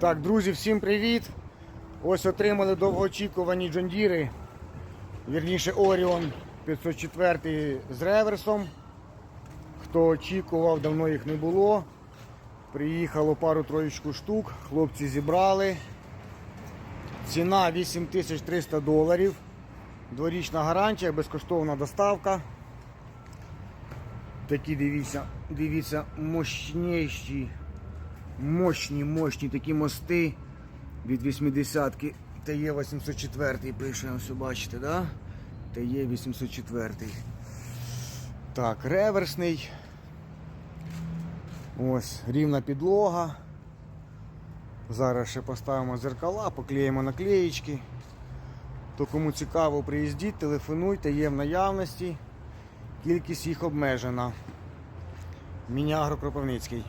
Так, друзі, всім привіт! Ось отримали довгоочікувані джондіри. Вірніше Оріон 504 з реверсом. Хто очікував, давно їх не було. Приїхало пару-троєчку штук, хлопці зібрали. Ціна 8300 доларів. Дворічна гарантія, безкоштовна доставка. Такі дивіться, дивіться, мощніші, мощні, мощні такі мости від 80-ки. ТЕ 804 пише, ось бачите, да? ТЕ 804. Так, реверсний. Ось рівна підлога. Зараз ще поставимо зеркала, поклеїмо наклеїчки. То кому цікаво, приїздіть, телефонуйте, є в наявності. Кількість їх обмежена. Мінягро Кропивницький.